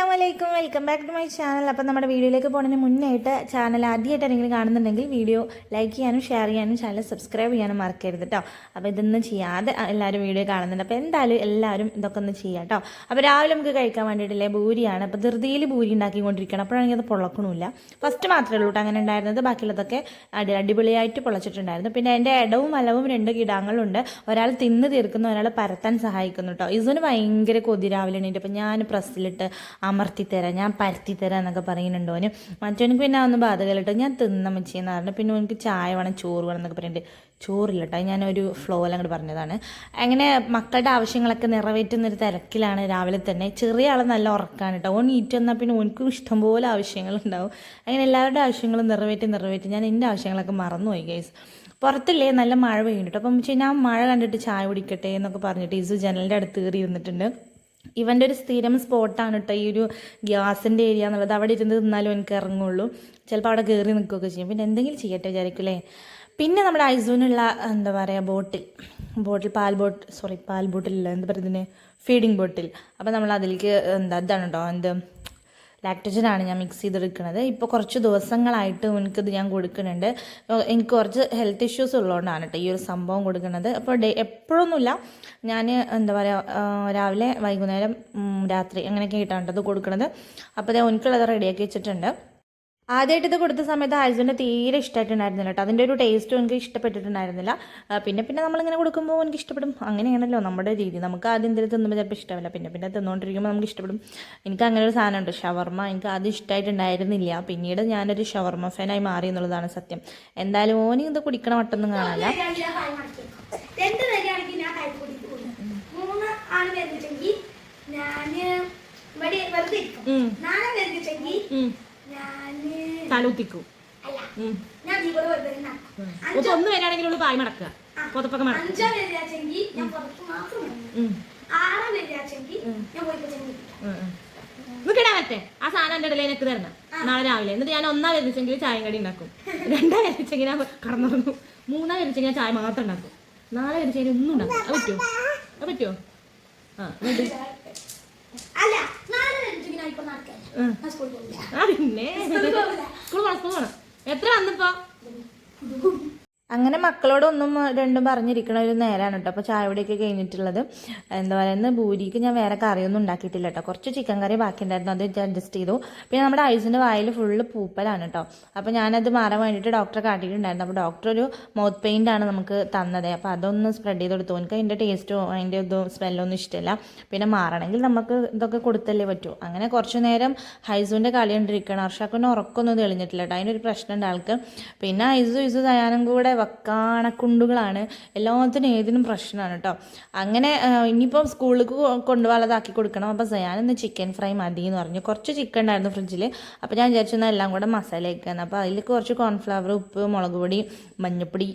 അസ്സാം വലൈക്കും welcome back to my channel അപ്പം നമ്മുടെ വീഡിയോയിലേക്ക് പോകുന്നതിന് മുന്നായിട്ട് ചാനൽ ആദ്യമായിട്ട് ആരെങ്കിലും കാണുന്നുണ്ടെങ്കിൽ വീഡിയോ ലൈക്ക് ചെയ്യാനും ഷെയർ ചെയ്യാനും ചാനൽ സബ്സ്ക്രൈബ് ചെയ്യാനും മറക്കരുത് കേട്ടോ അപ്പോൾ ഇതൊന്നും ചെയ്യാതെ എല്ലാവരും വീഡിയോ കാണുന്നുണ്ട്. അപ്പോൾ എന്തായാലും എല്ലാവരും ഇതൊക്കെ ഒന്ന് ചെയ്യാം കേട്ടോ അപ്പോൾ രാവിലെ നമുക്ക് കഴിക്കാൻ വേണ്ടിയിട്ടില്ലേ ഭൂരിയാണ് അപ്പോൾ ധൃതിയിൽ ഭൂരി ഉണ്ടാക്കിക്കൊണ്ടിരിക്കണം അപ്പോഴാണെങ്കിൽ അത് പൊള്ളക്കണമില്ല ഫസ്റ്റ് മാത്രമേ ഉള്ളൂ അങ്ങനെ ഉണ്ടായിരുന്നത്. ബാക്കിയുള്ളതൊക്കെ അടി അടിപൊളിയായിട്ട് പൊളച്ചിട്ടുണ്ടായിരുന്നു പിന്നെ എന്റെ ഇടവും അലവും രണ്ട് കിടാങ്ങളുണ്ട്. ഒരാൾ തിന്ന് തീർക്കുന്ന ഒരാൾ പരത്താൻ സഹായിക്കുന്നു കേട്ടോ ഇതിന് ഭയങ്കര കൊതി രാവിലെ എണീറ്റ്. അപ്പോൾ ഞാൻ പ്രസ്സിലിട്ട് അമർത്തി തരാം ഞാൻ പരത്തി തരാം എന്നൊക്കെ പറയുന്നുണ്ട് ഓന്. പിന്നെ ഒന്ന് കേട്ടോ ഞാൻ തിന്ന ചെയ്യുന്ന പറഞ്ഞു പിന്നെ എനിക്ക് ചായ വേണം ചോറ് വേണം എന്നൊക്കെ പറഞ്ഞിട്ട് ചോറില്ല കേട്ടോ ഞാനൊരു ഫ്ലോയിൽ അങ്ങോട്ട് പറഞ്ഞതാണ്. അങ്ങനെ മക്കളുടെ ആവശ്യങ്ങളൊക്കെ നിറവേറ്റുന്നൊരു തിരക്കിലാണ് രാവിലെ തന്നെ. ചെറിയ ആൾ നല്ല ഉറക്കാണ് കേട്ടോ ഓൻ ഈറ്റ് വന്നാൽ പിന്നെ ഓനക്കും ഇഷ്ടംപോലെ ആവശ്യങ്ങളുണ്ടാവും. അങ്ങനെ എല്ലാവരുടെ ആവശ്യങ്ങളും നിറവേറ്റി നിറവേറ്റി ഞാൻ എന്റെ ആവശ്യങ്ങളൊക്കെ മറന്നുപോയി ഗൈസ് പുറത്തില്ലേ നല്ല മഴ പെയ്യുന്നുണ്ട് അപ്പം ഞാൻ മഴ കണ്ടിട്ട് ചായ കുടിക്കട്ടെ എന്നൊക്കെ പറഞ്ഞിട്ട് ഇസു ജനലിന്റെ അടുത്ത് കയറി ഇരുന്നിട്ടുണ്ട്. ഇവന്റെ ഒരു സ്ഥിരം സ്പോട്ടാണ് കേട്ടോ ഈ ഒരു ഗ്യാസിന്റെ ഏരിയ എന്നുള്ളത്. അവിടെ ഇരുന്ന് തിന്നാലും എനിക്ക് ഇറങ്ങുള്ളൂ. ചിലപ്പോൾ അവിടെ കയറി നിൽക്കുകയൊക്കെ ചെയ്യും. പിന്നെ എന്തെങ്കിലും ചെയ്യട്ടെ വിചാരിക്കില്ലേ പിന്നെ നമ്മുടെ ഐസൂനുള്ള എന്താ പറയുക ബോട്ടിൽ. ബോട്ടിൽ പാൽ ബോട്ട് സോറി പാൽ ബോട്ടിലല്ല എന്താ പറയുന്നത് ഫീഡിങ് ബോട്ടിൽ. അപ്പോൾ നമ്മൾ അതിലേക്ക് എന്താ ഇതാണ് കേട്ടോ എന്ത്? ലാക്ടോജനാണ് ഞാൻ മിക്സ് ചെയ്തെടുക്കുന്നത്. ഇപ്പോൾ കുറച്ച് ദിവസങ്ങളായിട്ട് എനിക്കിത് ഞാൻ കൊടുക്കുന്നുണ്ട്. എനിക്ക് കുറച്ച് ഹെൽത്ത് ഇഷ്യൂസ് ഉള്ളതുകൊണ്ടാണ് കേട്ടോ ഈ ഒരു സംഭവം കൊടുക്കുന്നത്. അപ്പോൾ ഡേ എപ്പോഴൊന്നുമില്ല. ഞാൻ എന്താ പറയുക രാവിലെ വൈകുന്നേരം രാത്രി അങ്ങനെയൊക്കെ ആയിട്ടാണ് ഇത് കൊടുക്കുന്നത്. അപ്പോൾ ഞാൻ എനിക്കുള്ളത് റെഡിയാക്കി വെച്ചിട്ടുണ്ട്. ആദ്യമായിട്ട് ഇത് കൊടുത്ത സമയത്ത് ഹസ്ബൻഡ് തീരെ ഇഷ്ടമായിട്ടുണ്ടായിരുന്നില്ല കേട്ടോ. അതിന്റെ ഒരു ടേസ്റ്റും എനിക്ക് ഇഷ്ടപ്പെട്ടിട്ടുണ്ടായിരുന്നില്ല. പിന്നെ പിന്നെ നമ്മളിങ്ങനെ കൊടുക്കുമ്പോൾ എനിക്ക് ഇഷ്ടപ്പെടും. അങ്ങനെയാണല്ലോ നമ്മുടെ രീതി. നമുക്ക് ആദ്യം എന്തെങ്കിലും തിന്നുമ്പോൾ ചിലപ്പോൾ ഇഷ്ടമില്ല. പിന്നെ പിന്നെ തിന്നുകൊണ്ടിരിക്കുമ്പോൾ നമുക്ക് ഇഷ്ടപ്പെടും. എനിക്ക് അങ്ങനെ ഒരു സാധനമുണ്ട്. ഷവർമ്മ എനിക്ക് ആദ്യം ഇഷ്ടമായിട്ടുണ്ടായിരുന്നില്ല പിന്നീട് ഞാനൊരു ഷവർമ്മ ഫാനായി മാറി എന്നുള്ളതാണ് സത്യം. എന്തായാലും ഓനി ഇത് കുടിക്കണ മട്ടൊന്നും കാണാനില്ല. ഞാൻ വെറുതെ. നാളെ വെറുതെ തലൂത്തിക്കൂ അപ്പോൾ ഒന്ന് വരികയാണെങ്കിൽ പായ് മടക്കുക. പുതപ്പൊക്കെ മടക്കുക. നിൽക്കടാ മറ്റേ ആ സാധനം എന്റെ ഇടയിൽ എനിക്ക് തരണം. നാളെ രാവിലെ. എന്നിട്ട് ഞാൻ ഒന്നാം വരുന്നെങ്കിൽ ചായം കടി ഉണ്ടാക്കും. രണ്ടാം വരുന്നെങ്കിൽ ഞാൻ കടന്നുറങ്ങും. മൂന്നാം വരുന്നെങ്കിൽ ഞാൻ ചായ മാത്രം ഉണ്ടാക്കും. നാളെ വരുന്നെങ്കിൽ ഒന്നും ഉണ്ടാക്കും. അത് പറ്റുമോ അത് പറ്റുമോ ആ എന്നിട്ട് അല്ല നാളെ വരുന്നെങ്കിൽ ഞാൻ ഇപ്പൊ നടക്കാം ഉം. ഞാൻ സ്കൂളിൽ പോകില്ല ആ പിന്നെ. സ്കൂൾ പോകണം സ്കൂൾ പോകണം എത്ര വന്നിപ്പോ? അങ്ങനെ മക്കളോടൊന്നും രണ്ടും പറഞ്ഞിരിക്കണ ഒരു നേരമാണ് കേട്ടോ അപ്പോൾ ചായവിടെയൊക്കെ കഴിഞ്ഞിട്ടുള്ളത്. എന്താ പറയുന്നത് ഭൂരിക്ക് ഞാൻ വേറെ കറിയൊന്നും ഉണ്ടാക്കിയിട്ടില്ല കേട്ടോ കുറച്ച് ചിക്കൻ കറി ബാക്കി ഉണ്ടായിരുന്നു അത് അഡ്ജസ്റ്റ് ചെയ്തു. പിന്നെ നമ്മുടെ ഐസിന്റെ വായിൽ ഫുള്ള് പൂപ്പലാണ് കേട്ടോ അപ്പോൾ ഞാനത് മാറാൻ വേണ്ടിയിട്ട് ഡോക്ടറെ കാട്ടിയിട്ടുണ്ടായിരുന്നു. അപ്പോൾ ഡോക്ടർ ഒരു മൗത്ത് പെയിന്റ് ആണ് നമുക്ക് തന്നത്. അപ്പോൾ അതൊന്ന് സ്പ്രെഡ് ചെയ്ത് കൊടുത്തു എനിക്ക് അതിന്റെ ടേസ്റ്റോ അതിന്റെ ഇതോ സ്മെല്ലൊന്നും ഇഷ്ടമല്ല പിന്നെ മാറണമെങ്കിൽ നമുക്ക് ഇതൊക്കെ കൊടുത്തല്ലേ പറ്റൂ. അങ്ങനെ കുറച്ച് നേരം ഹൈസുവിന്റെ കളി കണ്ടിരിക്കണം അർഷാക്കിന് ഉറക്കമൊന്നും തെളിഞ്ഞിട്ടില്ല കേട്ടോ അതിനൊരു പ്രശ്നമുണ്ട് ആൾക്ക്. പിന്നെ ഐസു ഇസു ദയാനും കൂടെ വക്കാണക്കുണ്ടുകളാണ്. എല്ലാത്തിനും ഏതിനും പ്രശ്നമാണ് കേട്ടോ അങ്ങനെ ഇനിയിപ്പം സ്കൂളിലേക്ക് കൊണ്ടുപോകാതാക്കി കൊടുക്കണം. അപ്പോൾ സയാനൊന്ന് ചിക്കൻ ഫ്രൈ മതി എന്ന് പറഞ്ഞു. കുറച്ച് ചിക്കൻ ഉണ്ടായിരുന്നു ഫ്രിഡ്ജിൽ അപ്പോൾ ഞാൻ വിചാരിച്ചു എന്നാൽ എല്ലാം കൂടെ മസാല വയ്ക്കാന്ന് അപ്പോൾ അതിൽ കുറച്ച് കോൺഫ്ലവർ ഉപ്പ് മുളക് പൊടി മഞ്ഞപ്പൊടി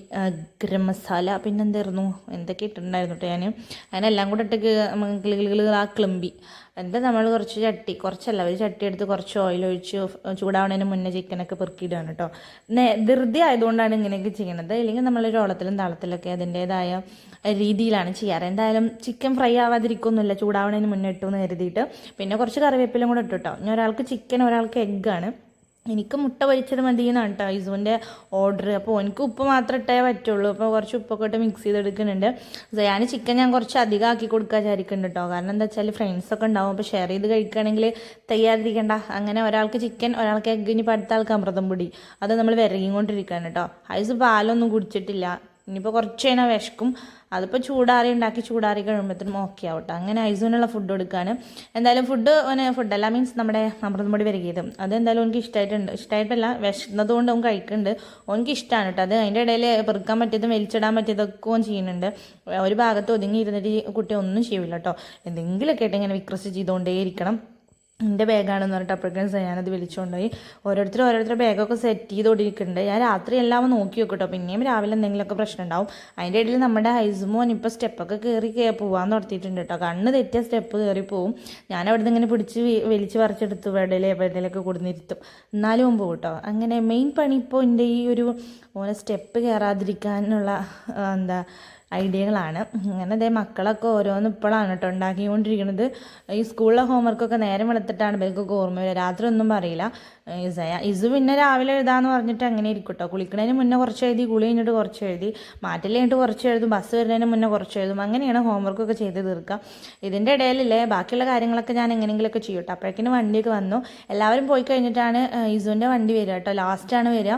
ഗരം മസാല പിന്നെ എന്തായിരുന്നു? എന്തൊക്കെ ഇട്ടിട്ടുണ്ടായിരുന്നു കേട്ടോ ഞാൻ അങ്ങനെ എല്ലാം കൂടെ ഇട്ട് ആ ക്ലമ്പി എന്നിട്ട് നമ്മൾ കുറച്ച് ചട്ടി കുറച്ചല്ല ഒരു ചട്ടി എടുത്ത് കുറച്ച് ഓയിൽ ഒഴിച്ച് ചൂടാവണതിന് മുന്നേ ചിക്കനൊക്കെ പെറുക്കിയിടുകയാണ് കേട്ടോ ധൃതി ആയതുകൊണ്ടാണ് ഇങ്ങനെയൊക്കെ ചെയ്യണത്. ഇല്ലെങ്കിൽ നമ്മൾ ഓളത്തിലും താളത്തിലൊക്കെ അതിന്റേതായ രീതിയിലാണ് ചെയ്യാറ്. എന്തായാലും ചിക്കൻ ഫ്രൈ ആവാതിരിക്കൊന്നുമില്ല. ചൂടാവണതിന് മുന്നേ ഇട്ടു എന്ന് കരുതിയിട്ട്. പിന്നെ കുറച്ച് കറിവേപ്പിലും കൂടെ ഇട്ടു കേട്ടോ ഇനി ഒരാൾക്ക് ചിക്കൻ ഒരാൾക്ക് എഗ്ഗാണ് എനിക്ക് മുട്ട പൊരിച്ചത് മതി എന്നാണ് കേട്ടോ ഐസുവിന്റെ ഓർഡർ അപ്പോൾ എനിക്ക് ഉപ്പ് മാത്രം ഇട്ടേ പറ്റുള്ളൂ. അപ്പോൾ കുറച്ച് ഉപ്പൊക്കെ ഇട്ട് മിക്സ് ചെയ്തെടുക്കുന്നുണ്ട്. ഞാൻ ചിക്കൻ ഞാൻ കുറച്ച് അധികം ആക്കി കൊടുക്കാൻ വിചാരിക്കുന്നുണ്ട് കേട്ടോ കാരണം എന്താ വെച്ചാൽ ഫ്രണ്ട്സൊക്കെ ഉണ്ടാവും. അപ്പോൾ ഷെയർ ചെയ്ത് കഴിക്കുകയാണെങ്കിൽ തയ്യാറിരിക്കണ്ട അങ്ങനെ ഒരാൾക്ക് ചിക്കൻ ഒരാൾക്ക് എഗ്ഗ് ഇനി അടുത്ത ആൾക്ക് അമൃതം പൊടി. അത് നമ്മൾ വിരകിക്കൊണ്ടിരിക്കുകയാണ് കേട്ടോ ഐസ് പാലൊന്നും കുടിച്ചിട്ടില്ല. ഇനിയിപ്പോൾ കുറച്ച് കഴിഞ്ഞാൽ വിശക്കും. അതിപ്പോൾ ചൂടാറി ഉണ്ടാക്കി ചൂടാറി കഴിയുമ്പോഴത്തേനും ഓക്കെ ആവട്ടെ. അങ്ങനെ ഐസൂനുള്ള ഫുഡ് കൊടുക്കുകയാണ് എന്തായാലും ഫുഡ് ഓന് ഫുഡല്ല മീൻസ് നമ്മുടെ അമൃതം പൊടി വരികയത് അതെന്തായാലും എനിക്ക് ഇഷ്ടമായിട്ടുണ്ട് ഇഷ്ടമായിട്ടല്ല വിശന്നത് കൊണ്ട് അവൻ കഴിക്കുന്നുണ്ട്. ഓനക്ക് ഇഷ്ടമാണ് കേട്ടോ. അത് അതിന്റെ ഇടയിൽ പെറുക്കാൻ പറ്റിയതും വലിച്ചിടാൻ പറ്റിയതൊക്കെ ഓൻ ചെയ്യുന്നുണ്ട്. ഒരു ഭാഗത്ത് ഒതുങ്ങി ഇരുന്നിട്ട് കുട്ടി ഒന്നും ചെയ്യില്ല കേട്ടോ. എന്തെങ്കിലുമൊക്കെ ആയിട്ട് ഇങ്ങനെ വിക്രസ് ചെയ്തുകൊണ്ടേ ഇരിക്കണം എന്റെ ബാഗാണെന്ന് പറഞ്ഞിട്ട് അപ്പോഴേക്കും ഞാനത് വിളിച്ചുകൊണ്ടുപോയി ഓരോരുത്തർ ഓരോരുത്തർ ബാഗൊക്കെ സെറ്റ് ചെയ്തുകൊണ്ടിരിക്കുന്നുണ്ട് ഞാൻ രാത്രി എല്ലാം നോക്കി വെക്കും കേട്ടോ പിന്നെയും രാവിലെ എന്തെങ്കിലുമൊക്കെ പ്രശ്നം ഉണ്ടാവും. അതിന്റെ ഇടയിൽ നമ്മുടെ ഹൈസുമോൻ ഇപ്പോൾ സ്റ്റെപ്പൊക്കെ കയറി പോകാൻ തുടത്തിയിട്ടുണ്ട് കേട്ടോ കണ്ണ് തെറ്റിയ സ്റ്റെപ്പ് കയറി പോവും. ഞാൻ അവിടെ നിന്ന് ഇങ്ങനെ പിടിച്ച് വലിച്ച് പറിച്ചെടുത്ത് വെടയിലെ എവിടെയൊക്കെ കൊടുന്നിരുത്തും എന്നാലും മുമ്പ് കേട്ടോ അങ്ങനെ മെയിൻ പണി ഇപ്പോൾ എന്റെ ഈ ഒരു ഓനെ സ്റ്റെപ്പ് കയറാതിരിക്കാനുള്ള എന്താ ഐഡിയകളാണ്. അങ്ങനെ അതേ മക്കളൊക്കെ ഓരോന്ന് ഇപ്പോഴാണ് കേട്ടോ ഉണ്ടാക്കിക്കൊണ്ടിരിക്കുന്നത് ഈ സ്കൂളിലെ ഹോംവർക്കൊക്കെ നേരം വെളുത്തിട്ടാണ് ഇവർക്കൊക്കെ ഓർമ്മ വരിക. രാത്രി ഒന്നും പറയില്ല. ഇസയ ഇസു പിന്നെ രാവിലെ എഴുതാന്ന് പറഞ്ഞിട്ട് അങ്ങനെ ഇരിക്കും കേട്ടോ കുളിക്കുന്നതിന് മുന്നേ കുറച്ച് എഴുതി കുളി കഴിഞ്ഞിട്ട് കുറച്ച് എഴുതി. മാറ്റിൽ കഴിഞ്ഞിട്ട് കുറച്ച് എഴുതും. ബസ് വരുന്നതിന് മുന്നേ കുറച്ച് എഴുതും. അങ്ങനെയാണ് ഹോംവർക്കൊക്കെ ചെയ്ത് തീർക്കുക. ഇതിന്റെ ഇടയിലല്ലേ ബാക്കിയുള്ള കാര്യങ്ങളൊക്കെ ഞാൻ എങ്ങനെയെങ്കിലുമൊക്കെ ചെയ്യട്ടോ അപ്പോഴേക്കിന് വണ്ടിയൊക്കെ വന്നു. എല്ലാവരും പോയി കഴിഞ്ഞിട്ടാണ് ഇസുവിന്റെ വണ്ടി വരിക കേട്ടോ ലാസ്റ്റാണ് വരിക.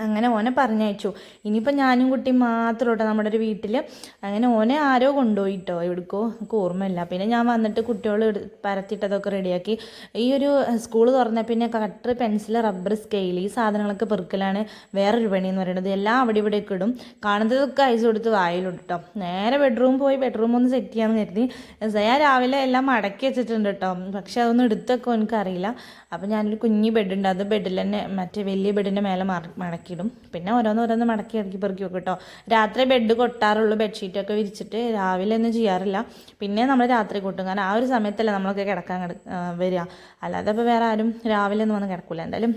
അങ്ങനെ ഓനെ പറഞ്ഞയച്ചു. ഇനിയിപ്പോൾ ഞാനും കുട്ടിയും മാത്രം കേട്ടോ നമ്മുടെ ഒരു വീട്ടിൽ അങ്ങനെ ഓനെ ആരോ കൊണ്ടുപോയിട്ടോ എവിടേക്കോ എനിക്ക് ഓർമ്മയില്ല. പിന്നെ ഞാൻ വന്നിട്ട് കുട്ടികൾ പരത്തിയിട്ടതൊക്കെ റെഡിയാക്കി. ഈ ഒരു സ്കൂൾ തുറന്ന പിന്നെ കട്ടർ പെൻസിൽ റബ്ബർ സ്കെയിൽ ഈ സാധനങ്ങളൊക്കെ പെറുക്കലാണ് വേറൊരു പണി എന്ന് പറയുന്നത്. എല്ലാം അവിടെ ഇവിടെയൊക്കെ ഇടും. കാണുന്നതൊക്കെ ഐസ് കൊടുത്ത് വായിലിട്ടോ കേട്ടോ നേരെ ബെഡ്റൂം പോയി ബെഡ്റൂം ഒന്ന് സെറ്റ് ചെയ്യാമെന്ന് കരുതി. ഞാൻ രാവിലെ എല്ലാം മടക്കി വെച്ചിട്ടുണ്ട് കേട്ടോ പക്ഷേ അതൊന്നും എടുത്തൊക്കെ എനിക്കറിയില്ല. അപ്പോൾ ഞാനൊരു കുഞ്ഞി ബെഡുണ്ട്. അത് ബെഡിൽ തന്നെ മറ്റേ വലിയ ബെഡിന്റെ മേലെ മറ- മടക്കിയിടും. പിന്നെ ഓരോന്ന് ഓരോന്ന് മടക്കി ഇടക്കി പെറുക്കി വെക്കും കേട്ടോ. രാത്രി ബെഡ് കൊട്ടാറുള്ളൂ ബെഡ്ഷീറ്റൊക്കെ വിരിച്ചിട്ട് രാവിലെ ഒന്നും ചെയ്യാറില്ല. പിന്നെ നമ്മൾ രാത്രി കൂട്ടും. കാരണം ആ ഒരു സമയത്തല്ലേ നമ്മളൊക്കെ കിടക്കാൻ കിട വരിക. അല്ലാതെ ഇപ്പോൾ വേറെ ആരും രാവിലെ ഒന്നും വന്ന് കിടക്കില്ല എന്തായാലും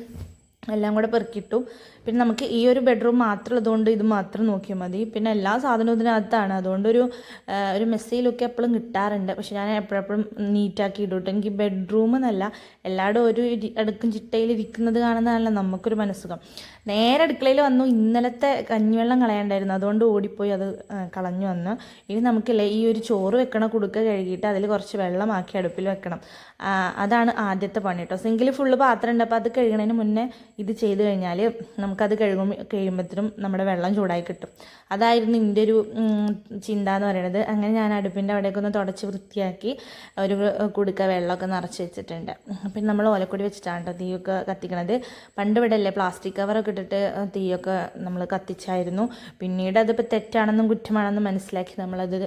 എല്ലാം കൂടെ പെറുക്കിയിട്ടു. പിന്നെ നമുക്ക് ഈ ഒരു ബെഡ്റൂം മാത്രം ഉള്ളതുകൊണ്ട് ഇത് മാത്രം നോക്കിയാൽ മതി. പിന്നെ എല്ലാ സാധനവും ഇതിനകത്താണ്. അതുകൊണ്ട് ഒരു ഒരു മെസ്സി എപ്പോഴും കിട്ടാറുണ്ട്. പക്ഷെ ഞാൻ എപ്പോഴെപ്പോഴും നീറ്റാക്കി ഇടും എനിക്ക് ബെഡ്റൂം എന്നല്ല എല്ലായിടും ഒരു അടുക്കും ചിട്ടയിൽ ഇരിക്കുന്നത് കാണുന്നതല്ല നമുക്കൊരു മനസ്സുഖം. നേരെ അടുക്കളയിൽ വന്നു ഇന്നലത്തെ കഞ്ഞിവെള്ളം കളയണ്ടായിരുന്നു. അതുകൊണ്ട് ഓടിപ്പോയി അത് കളഞ്ഞു വന്നു. ഇനി നമുക്കില്ലേ ഈ ഒരു ചോറ് വെക്കണ കുടുക്ക കഴുകിയിട്ട് അതിൽ കുറച്ച് വെള്ളമാക്കി അടുപ്പിൽ വെക്കണം. അതാണ് ആദ്യത്തെ പണി കേട്ടോ സിങ്കിൽ ഫുള്ള് പാത്രം ഉണ്ട്. അപ്പോൾ അത് കഴുകണതിന് മുന്നേ ഇത് ചെയ്ത് കഴിഞ്ഞാൽ നമുക്കത് കഴുകും കഴിയുമ്പോഴത്തേനും നമ്മുടെ വെള്ളം ചൂടായി കിട്ടും. അതായിരുന്നു എന്റെ ഒരു ചിന്ത എന്ന് പറയുന്നത് അങ്ങനെ ഞാൻ അടുപ്പിന്റെ അവിടെയൊക്കെ ഒന്ന് തുടച്ച് വൃത്തിയാക്കി ഒരു കുടുക്ക വെള്ളമൊക്കെ നിറച്ച് വെച്ചിട്ടുണ്ട്. പിന്നെ നമ്മൾ ഓലക്കൊടി വെച്ചിട്ടാണ് കേട്ടോ തീയൊക്കെ കത്തിക്കണത്. പണ്ട് ഇവിടെ അല്ലേ പ്ലാസ്റ്റിക് കവറൊക്കെ ഇട്ടിട്ട് തീയൊക്കെ നമ്മൾ കത്തിച്ചായിരുന്നു. പിന്നീട് അതിപ്പോൾ തെറ്റാണെന്നും കുറ്റമാണെന്നും മനസ്സിലാക്കി നമ്മളത്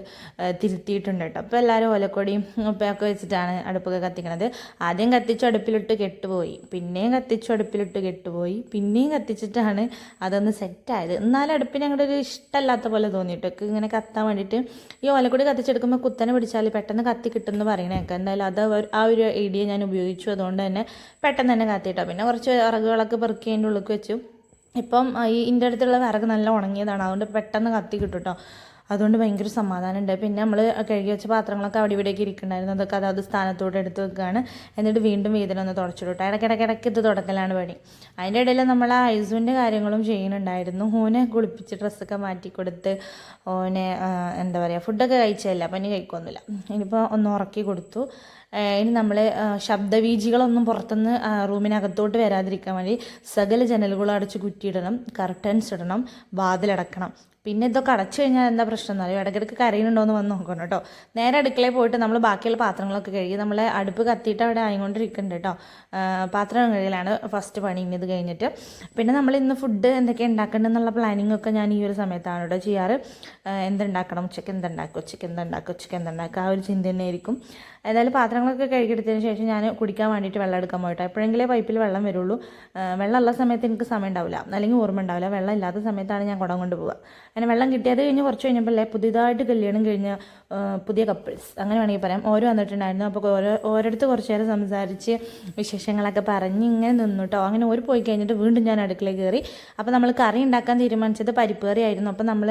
തിരുത്തിയിട്ടുണ്ട് കേട്ടോ അപ്പോൾ എല്ലാവരും ഓലക്കൊടിയും ഉപ്പയൊക്കെ വെച്ചിട്ടാണ് അടുപ്പൊക്കെ കത്തിക്കണത്. ആദ്യം കത്തിച്ചു അടുപ്പിലിട്ട് കെട്ടുപോയി. പിന്നെയും കത്തിച്ചു അടുപ്പിലിട്ട് കെട്ടുപോയി. പിന്നെയും കത്തിച്ചിട്ടാണ് അതൊന്ന് സെറ്റായത് എന്നാലും അടുപ്പിന് അങ്ങോട്ട് ഒരു ഇഷ്ടമല്ലാത്ത പോലെ തോന്നിയിട്ടൊക്കെ ഇങ്ങനെ കത്താൻ വേണ്ടിയിട്ട് ഈ ഓലക്കൂടി കത്തിച്ചെടുക്കുമ്പോൾ കുത്തനെ പിടിച്ചാൽ പെട്ടെന്ന് കത്തി കിട്ടുമെന്ന് പറയണേക്കാം. എന്തായാലും അത് ആ ഒരു ഐഡിയ ഞാൻ ഉപയോഗിച്ചു. അതുകൊണ്ട് തന്നെ പെട്ടെന്ന് തന്നെ കത്തിയിട്ടോ പിന്നെ കുറച്ച് വിറകുകളൊക്കെ പെറുക്കി അതിന്റെ ഉള്ളിൽ വെച്ചു. ഇപ്പം ഈ ഇന്റെ അടുത്തുള്ള വിറക് നല്ല ഉണങ്ങിയതാണ്. അതുകൊണ്ട് പെട്ടെന്ന് കത്തി കിട്ടും കേട്ടോ അതുകൊണ്ട് ഭയങ്കര സമാധാനമുണ്ട്. പിന്നെ നമ്മൾ കഴുകി വെച്ച പാത്രങ്ങളൊക്കെ അവിടെ ഇവിടേക്ക് ഇരിക്കുന്നുണ്ടായിരുന്നു. അതൊക്കെ അതാത് സ്ഥാനത്തോടെ എടുത്ത് വെക്കുകയാണ് എന്നിട്ട് വീണ്ടും വീതിലൊന്ന് ഒന്ന് ഇടയ്ക്കിടയ്ക്കിടയ്ക്ക് ഇത് തുടക്കലാണ് പണി. അതിന്റെ ഇടയിൽ നമ്മൾ ആ ഐസുവിന്റെ കാര്യങ്ങളും ചെയ്യുന്നുണ്ടായിരുന്നു. ഓനെ കുളിപ്പിച്ച് ഡ്രസ്സൊക്കെ മാറ്റി കൊടുത്ത് ഓനെ എന്താ പറയുക ഫുഡൊക്കെ കഴിച്ചതല്ല. പനി കഴിക്കൊന്നുമില്ല ഇനിയിപ്പോൾ ഒന്ന് ഉറക്കി കൊടുത്തു. ഇനി നമ്മൾ ശബ്ദവീജികളൊന്നും പുറത്തുനിന്ന് റൂമിനകത്തോട്ട് വരാതിരിക്കാൻ വേണ്ടി സകല ജനലുകളും അടച്ച് കുറ്റിയിടണം. കർട്ടൻസ് ഇടണം. വാതിലടക്കണം. പിന്നെ ഇതൊക്കെ അടച്ചു കഴിഞ്ഞാൽ എന്താ പ്രശ്നം? എന്നറിയോ ഇടയ്ക്കിടയ്ക്ക് കരയുന്നുണ്ടോ എന്ന് വന്ന് നോക്കണം കേട്ടോ. നേരെ അടുക്കളയിൽ പോയിട്ട് നമ്മൾ ബാക്കിയുള്ള പാത്രങ്ങളൊക്കെ കഴുകി നമ്മൾ അടുപ്പ് കത്തിയിട്ട് അവിടെ ആയിക്കൊണ്ടിരിക്കുന്നുണ്ട് കേട്ടോ. പാത്രം കഴുകലാണ് ഫസ്റ്റ് പണി ഇനി ഇത് കഴിഞ്ഞിട്ട്. പിന്നെ നമ്മൾ ഇന്ന് ഫുഡ് എന്തൊക്കെ ഉണ്ടാക്കേണ്ടതെന്നുള്ള പ്ലാനിങ് ഒക്കെ ഞാൻ ഈ ഒരു സമയത്താണ് കേട്ടോ ചെയ്യാറ്. എന്തുണ്ടാക്കണം? ഉച്ചയ്ക്ക് എന്തുണ്ടാക്കും? ഉച്ചയ്ക്ക് എന്തുണ്ടാക്കും? ഉച്ചയ്ക്ക് എന്തുണ്ടാക്കുക ആ ഒരു ചിന്ത തന്നെ ആയിരിക്കും. ഏതായാലും പാത്രങ്ങളൊക്കെ കഴുകിയെടുത്തതിന് ശേഷം ഞാൻ കുടിക്കാൻ വേണ്ടിയിട്ട് വെള്ളം എടുക്കാൻ പോയിട്ടോ. എപ്പോഴെങ്കിലേ പൈപ്പിൽ വെള്ളം വരുള്ളൂ. വെള്ളമുള്ള സമയത്ത് എനിക്ക് സമയം ഉണ്ടാവില്ല. അല്ലെങ്കിൽ ഓർമ്മ ഉണ്ടാവില്ല. വെള്ളം ഇല്ലാത്ത സമയത്താണ് ഞാൻ കുടം കൊണ്ട് പോവുക. അങ്ങനെ വെള്ളം കിട്ടിയത് കഴിഞ്ഞ് കുറച്ച് കഴിഞ്ഞപ്പോൾ അല്ലേ പുതിയതായിട്ട് കല്യാണം കഴിഞ്ഞ പുതിയ കപ്പിൾസ് അങ്ങനെ വേണമെങ്കിൽ പറയാം. ഓരോ വന്നിട്ടുണ്ടായിരുന്നു. അപ്പോൾ ഓരോ ഓരോടുത്ത് കുറച്ച് നേരം സംസാരിച്ച് വിശേഷങ്ങളൊക്കെ പറഞ്ഞ് ഇങ്ങനെ നിന്നു കേട്ടോ അങ്ങനെ ഒരു പോയി കഴിഞ്ഞിട്ട് വീണ്ടും ഞാൻ അടുക്കളയിൽ കയറി അപ്പോൾ നമ്മൾ കറി ഉണ്ടാക്കാൻ തീരുമാനിച്ചത് പരിപ്പ് കറി ആയിരുന്നു അപ്പോൾ നമ്മൾ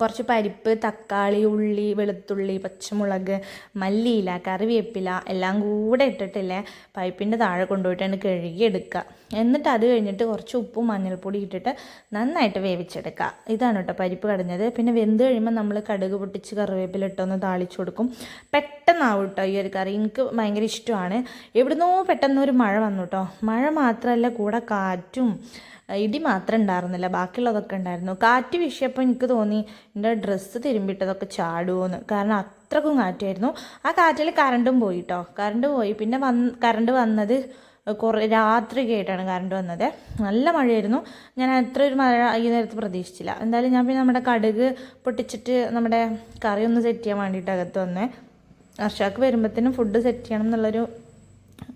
കുറച്ച് പരിപ്പ് തക്കാളി ഉള്ളി വെളുത്തുള്ളി പച്ചമുളക് മല്ലിയില കറിവേപ്പില എല്ലാം കൂടെ ഇട്ടിട്ടില്ലേ? പൈപ്പിന്റെ താഴെ കൊണ്ടുപോയിട്ടാണ് കഴുകിയെടുക്കുക. എന്നിട്ട് അത് കഴിഞ്ഞിട്ട് കുറച്ച് ഉപ്പും മഞ്ഞൾപ്പൊടി ഇട്ടിട്ട് നന്നായിട്ട് വേവിച്ചെടുക്കുക. ഇതാണ് കേട്ടോ പരിപ്പ് കടഞ്ഞത്. പിന്നെ വെന്ത് കഴിയുമ്പോൾ നമ്മൾ കടുക് പൊട്ടിച്ച് കറിവേപ്പില ഇട്ടൊന്ന് താളിച്ചു കൊടുക്കും. പെട്ടെന്നാവും കേട്ടോ ഈ ഒരു കറി. എനിക്ക് ഭയങ്കര ഇഷ്ടമാണ്. എവിടുന്നോ പെട്ടെന്നൊരു മഴ വന്നു കേട്ടോ. മഴ മാത്രമല്ല കൂടെ കാറ്റും ഇടി മാത്രം ഉണ്ടായിരുന്നില്ല. ബാക്കിയുള്ളതൊക്കെ ഉണ്ടായിരുന്നു. കാറ്റ് വീശിയപ്പോൾ എനിക്ക് തോന്നി എന്റെ ഡ്രസ്സ് തിരുമ്പിട്ടതൊക്കെ ചാടുമോന്ന് കാരണം അത്രക്കും കാറ്റായിരുന്നു. ആ കാറ്റിൽ കറണ്ടും പോയി കേട്ടോ കറണ്ട് പോയി. പിന്നെ വന്ന് കറണ്ട് വന്നത് കുറേ രാത്രി കേട്ടാണ് കറണ്ട് വന്നത്. നല്ല മഴയായിരുന്നു. ഞാൻ അത്ര ഒരു മഴ ഈ നേരത്ത് പ്രതീക്ഷിച്ചില്ല. എന്തായാലും ഞാൻ പിന്നെ നമ്മുടെ കടുക് പൊട്ടിച്ചിട്ട് നമ്മുടെ കറി ഒന്ന് സെറ്റ് ചെയ്യാൻ വേണ്ടിയിട്ട് അകത്ത് വന്നേ. അർഷാക്ക് വരുമ്പോഴത്തേനും ഫുഡ് സെറ്റ് ചെയ്യണം എന്നുള്ളൊരു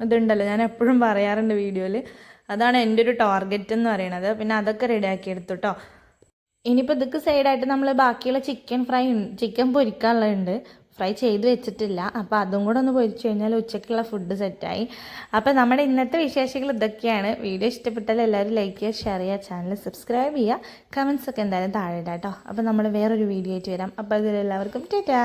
ഇതുണ്ടല്ലോ. ഞാൻ എപ്പോഴും പറയാറുണ്ട് വീഡിയോയിൽ അതാണ് എന്റെ ഒരു ടാർഗറ്റ് എന്ന് പറയുന്നത് പിന്നെ അതൊക്കെ റെഡിയാക്കി എടുത്തു കേട്ടോ ഇനിയിപ്പോൾ ഇതൊക്കെ സൈഡായിട്ട് നമ്മൾ ബാക്കിയുള്ള ചിക്കൻ ഫ്രൈ ചിക്കൻ പൊരിക്കാനുള്ളതുണ്ട്. ഫ്രൈ ചെയ്ത് വെച്ചിട്ടില്ല. അപ്പോൾ അതും കൂടെ ഒന്ന് പൊരിച്ചു കഴിഞ്ഞാൽ ഉച്ചയ്ക്കുള്ള ഫുഡ് സെറ്റായി അപ്പോൾ നമ്മുടെ ഇന്നത്തെ വിശേഷങ്ങൾ ഇതൊക്കെയാണ്. വീഡിയോ ഇഷ്ടപ്പെട്ടാൽ എല്ലാവരും ലൈക്ക് ചെയ്യുക ഷെയർ ചെയ്യുക ചാനൽ സബ്സ്ക്രൈബ് ചെയ്യുക. കമൻസ് ഒക്കെ എന്തായാലും താഴെ ഇടാം കേട്ടോ അപ്പോൾ നമ്മൾ വേറൊരു വീഡിയോ ആയിട്ട് വരാം. അപ്പോൾ അതിലെല്ലാവർക്കും ടാറ്റാ.